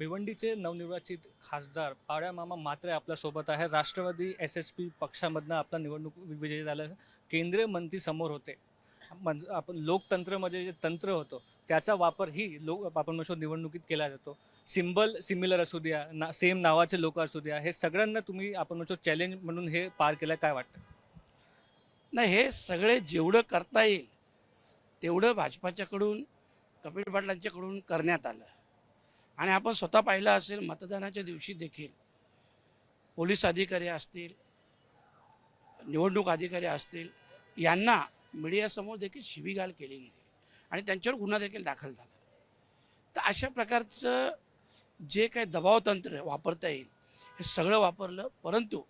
भिवंडीचे नवनिर्वाचित खासदार पाड्या मामा मात्रे आपल्यासोबत आहे राष्ट्रवादी एस एस पी पक्षामधनं आपला निवडणूक विजयी झाला. केंद्रीय मंत्री समोर होते. म्हणजे आपण लोकतंत्रमध्ये जे तंत्र होतं त्याचा वापर ही लोक आपण म्हणतो निवडणुकीत केला जातो. सिम्बल सिमिलर असू द्या ना सेम नावाचे लोक असू द्या हे सगळ्यांना तुम्ही आपण म्हणतो चॅलेंज म्हणून हे पार केलं काय वाटतं? नाही हे सगळे जेवढं करता येईल तेवढं भाजपाच्याकडून कपिल पाटलांच्याकडून करण्यात आलं. आणि आपण स्वतः पाहिलं असेल मतदानाच्या दिवशी देखील पोलीस अधिकारी असतील निवडणूक अधिकारी असतील यांना मीडियासमोर देखील शिवीगाल केली गेली. आणि त्यांच्यावर गुन्हा देखील दाखल झाला. तर अशा प्रकारचं जे काही दबावतंत्र वापरता येईल हे सगळं वापरलं परंतु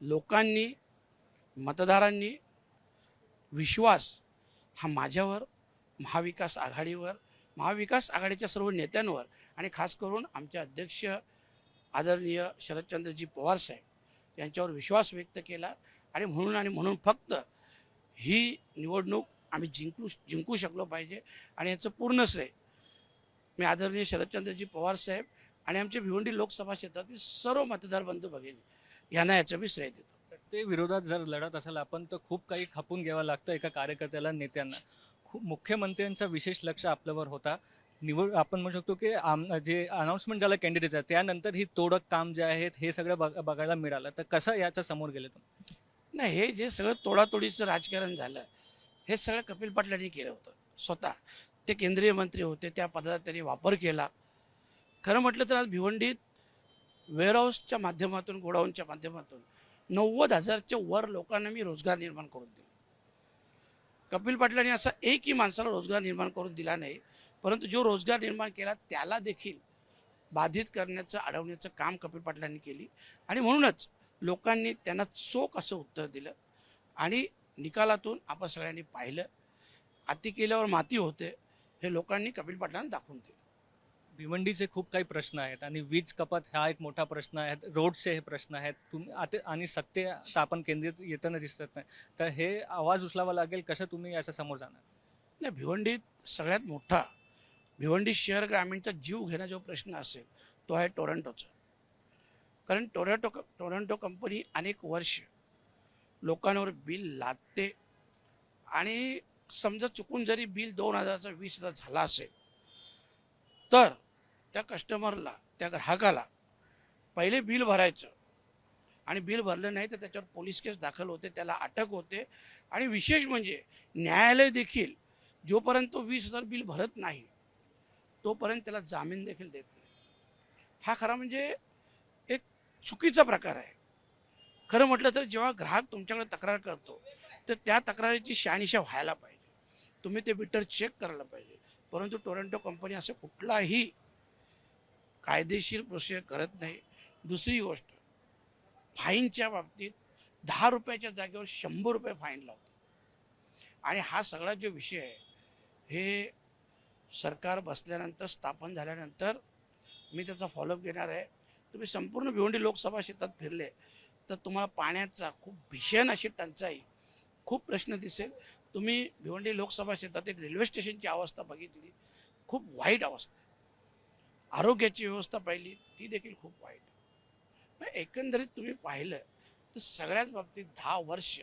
लोकांनी मतदारांनी विश्वास हा माझ्यावर महाविकास आघाडीवर महाविकास आघाडीच्या सर्व नेत्यांवर आणि खास करून आमचे अध्यक्ष आदरणीय शरदचंद्रजी पवार साहेब यांच्यावर विश्वास व्यक्त केला आणि म्हणून आणि म्हणून फक्त ही निवडणूक आम्ही जिंकू जिंकू शकलो पाहिजे आणि याचं पूर्ण श्रेय मी आदरणीय शरदचंद्रजी पवार साहेब आणि आमचे भिवंडी लोकसभा क्षेत्रातील सर्व मतदार बंधू भगिनी यांना याचं मी श्रेय देतो. ते विरोधात जर लढत असेल आपण तर खूप काही खपून घ्यावं लागतं एका कार्यकर्त्याला नेत्यांना. खूप मुख्यमंत्र्यांचा विशेष लक्ष आपल्यावर होता. निवड आपण म्हणू शकतो की आम जे अनाऊन्समेंट झालं कॅन्डिडेटचं त्यानंतर ही तोडक काम जे आहेत हे सगळं बघ बघायला मिळालं. तर कसं याच्या समोर गेले तुम्ही? नाही हे जे सगळं तोडातोडीचं राजकारण झालं हे सगळं कपिल पाटलांनी केलं होतं स्वतः. ते केंद्रीय मंत्री होते त्या पदाचा त्यांनी वापर केला. खरं म्हटलं तर आज भिवंडीत वेअरहाऊसच्या माध्यमातून गोडाऊनच्या माध्यमातून नव्वद हजारच्या वर लोकांना मी रोजगार निर्माण करून दिला. कपिल पाटलांनी असा एकही माणसाला रोजगार निर्माण करून दिला नाही परंतु जो रोजगार निर्माण केला त्याला देखील बाधित करण्याचं अडवण्याचं काम कपिल पाटलांनी केली. आणि म्हणूनच लोकांनी त्यांना चोख असं उत्तर दिलं आणि निकालातून आपण सगळ्यांनी पाहिलं अति केल्यावर माती होते हे लोकांनी कपिल पाटलांना दाखवून दिलं. भिवंडीचे खूप काही प्रश्न आहेत आणि वीज कपात हा एक मोठा प्रश्न आहे. रोडचे हे प्रश्न आहेत. तुम्ही आता आणि सत्य तापन आपण केंद्रित येताना दिसत नाही. तर हे आवाज उचलावा लागेल. कसं तुम्ही याच्या समोर जाणार? नाही भिवंडीत सगळ्यात मोठा भिवंडी शहर ग्रामीणचा जीव घेणं जो प्रश्न असेल तो आहे टोरंटोचा. कारण टोरंटो टोरंटो कंपनी अनेक वर्ष लोकांवर बिल लादते आणि समजा चुकून जरी बिल दोन हजारचा वीस हजार झाला असेल तर त्या कस्टमरला त्या ग्राहकाला पहिले बिल भरायचं. आणि बिल भरलं नाही तर त्याच्यावर पोलीस केस दाखल होते त्याला अटक होते. आणि विशेष म्हणजे न्यायालय देखील जोपर्यंत तो वीस हजार बिल भरत नाही तोपर्यंत त्याला जामीन देखील देत नाही. हा खरा म्हणजे एक चुकीचा प्रकार आहे. खरं म्हटलं तर जेव्हा ग्राहक तुमच्याकडे तक्रार करतो तर त्या तक्रारीची शहानिशा व्हायला पाहिजे. तुम्ही ते बिटर चेक करायला पाहिजे. परंतु टोरंटो कंपनी असं कुठलाही कायदेशीर प्रोसिजर करत नाही. दुसरी गोष्ट फाईनच्या बाबतीत दहा रुपयाच्या जागेवर शंभर रुपये फाईन लावतो आणि हा सगळा जो विषय आहे हे सरकार बसल्यानंतर स्थापन झाल्यानंतर मी त्याचा फॉलोअप घेणार आहे. तुम्ही संपूर्ण भिवंडी लोकसभा क्षेत्रात फिरले तर तुम्हाला पाण्याचा खूप भीषण अशी टंचाई खूप प्रश्न दिसेल. तुम्ही भिवंडी लोकसभा शेतात एक रेल्वे स्टेशनची अवस्था बघितली खूप वाईट अवस्था आहे. आरोग्याची व्यवस्था पाहिली ती देखील खूप वाईट. मग एकंदरीत तुम्ही पाहिलं तर सगळ्याच बाबतीत दहा वर्ष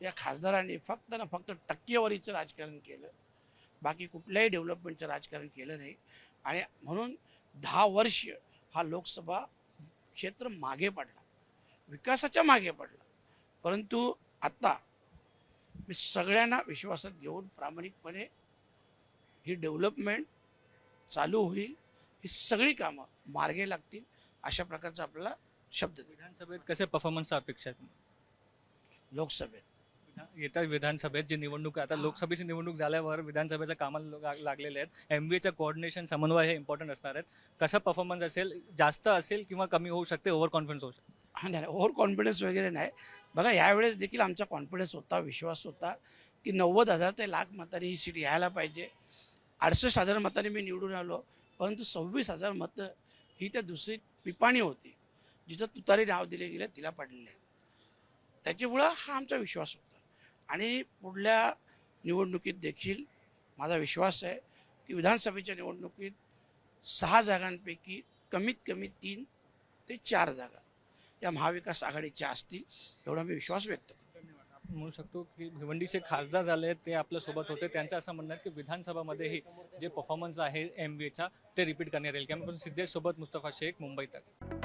या खासदारांनी फक्त ना फक्त टक्केवारीचं राजकारण केलं. बाकी कुठल्याही डेव्हलपमेंटचं राजकारण केलं नाही. आणि म्हणून दहा वर्ष हा लोकसभा क्षेत्र मागे पडला विकासाच्या मागे पडला. परंतु आता मी सगळ्यांना विश्वासात घेऊन प्रामाणिकपणे ही डेव्हलपमेंट चालू होईल. ही सगळी कामं मार्गे लागतील अशा प्रकारचा आपल्याला शब्द विधानसभेत कसे परफॉर्मन्स अपेक्षा आहे लोकसभेत. येत्या विधानसभेत जी निवडणूक आहे, आता लोकसभेची निवडणूक झाल्यावर विधानसभेच्या कामाला लागलेले आहेत. एम बी एच्या कोऑर्डिनेशन समन्वय हे इम्पॉर्टंट असणार आहेत. कसा परफॉर्मन्स असेल? जास्त असेल किंवा कमी होऊ शकते? ओव्हर कॉन्फिडन्स होऊ शकते? हा नाही ओव्हर कॉन्फिडन्स वगैरे नाही. बघा यावेळेस देखील आमचा कॉन्फिडन्स होता विश्वास होता की नव्वद हजार ते लाख मतांनी ही सीट यायला पाहिजे. अडसष्ट हजार मतांनी मी निवडून आलो. परंतु सव्वीस हजार मतं ही त्या दुसरी पिपाणी होती. जिचं तुतारी नाव दिले गेले तिला पडलेले. त्याच्यामुळं हा आमचा विश्वास होता. आणि पुढल्या निवडणुकीत देखील माझा विश्वास आहे की विधानसभेच्या निवडणुकीत सहा जागांपैकी कमीत कमी तीन ते चार जागा या महाविकास आघाडीच्या असतील एवढा मी विश्वास व्यक्त करतो. म्हणू शकतो की भिवंडीचे खासदार झाले ते आपल्यासोबत होते. त्यांचं असं म्हणणं आहे की विधानसभामध्येही जे परफॉर्मन्स आहे एम चा ते रिपीट करण्यात येईल. कॅमेरा सिद्धेश सोबत मुस्तफा शेख मुंबई तक